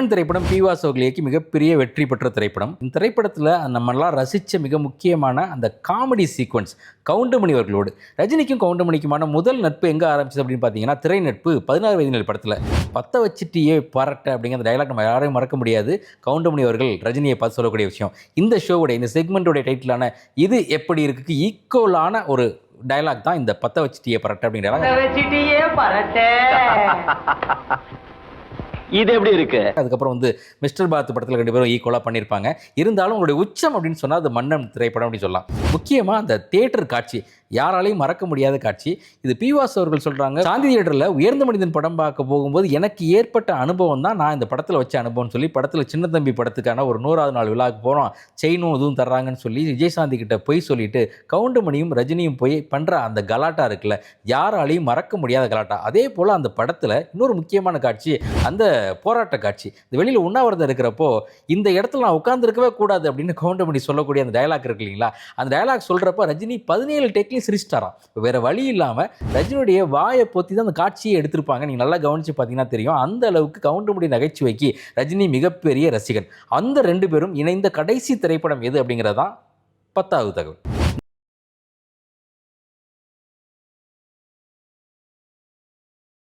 மன்னன் திரைப்படம் பி வா சோக்லியக்கு மிகப்பெரிய வெற்றி பெற்ற திரைப்படம். இந்த திரைப்படத்தில் நம்மளாம் ரசித்த மிக முக்கியமான அந்த காமெடி சீக்வன்ஸ் கவுண்டமணி அவர்களோடு. ரஜினிக்கும் கவுண்டமணிக்குமான முதல் நட்பு எங்கே ஆரம்பிச்சது அப்படின்னு பார்த்தீங்கன்னா திரை நட்பு பதினாறு வயதினர் படத்தில். பத்த வச்சுட்டியே பரட்ட அப்படிங்கிற டைலாக் நம்ம யாரையும் மறக்க முடியாது. கவுண்டமணி அவர்கள் ரஜினியை பார்த்து சொல்லக்கூடிய விஷயம். இந்த ஷோவுடைய இந்த செக்மெண்ட்டோடைய டைட்டிலான இது எப்படி இருக்குக்கு ஈக்குவலான ஒரு டயலாக் தான் இந்த பத்த வச்சுட்டியே பரட்ட அப்படிங்கிற இது எப்படி இருக்கு? அதுக்கப்புறம் வந்து மிஸ்டர் பாத் படத்தில் ரெண்டு பேரும் ஈக்குவலாக பண்ணியிருப்பாங்க இருந்தாலும் உங்களுடைய உச்சம் அப்படின்னு சொன்னால் அது மன்னன் திரைப்படம் அப்படின்னு சொல்லலாம். முக்கியமாக அந்த தேட்டர் காட்சி. யாராலையும் மறக்க முடியாத காட்சி. இது பிவாஸ் அவர்கள் சொல்கிறாங்க சாந்தி தியேட்டரில் உயர்ந்த மனிதன் படம் பார்க்க போகும்போது எனக்கு ஏற்பட்ட அனுபவம் தான் நான் இந்த படத்தில் வச்ச அனுபவம்னு சொல்லி படத்தில் சின்ன தம்பி படத்துக்கான ஒரு நூறாவது நாள் விழாவுக்கு போகிறோம் செயினும் இதுவும் தர்றாங்கன்னு சொல்லி விஜயசாந்தி கிட்ட போய் சொல்லிட்டு கவுண்டமணியும் ரஜினியும் போய் பண்ணுற அந்த கலாட்டா இருக்குல்ல யாராலையும் மறக்க முடியாத கலாட்டா. அதே போல் அந்த படத்தில் இன்னொரு முக்கியமான காட்சி அந்த போராட்ட காட்சி. இந்த வெளியில் உண்ணாவிரதம் இருக்கிறப்போ இந்த இடத்துல நான் உட்காந்துருக்கவே கூடாது அப்படின்னு கவுண்டமணி சொல்லக்கூடிய அந்த டயலாக் இருக்கு இல்லைங்களா? அந்த டயலாக் சொல்கிறப்ப ரஜினி பதினேழு டேக்லையும் சிரிச்சிட்டாராம் வேற வழி இல்லாமல் ரஜினியுடைய வாயை பொத்தி தான் அந்த காட்சியை எடுத்திருப்பாங்க. நீங்கள் நல்லா கவனித்து பார்த்தீங்கன்னா தெரியும். அந்த அளவுக்கு கவுண்டமணி நகைச்சுவைக்கு ரஜினி மிகப்பெரிய ரசிகன். அந்த ரெண்டு பேரும் இணைந்த கடைசி திரைப்படம் எது அப்படிங்கிறதான் பத்தாவது தகவல்.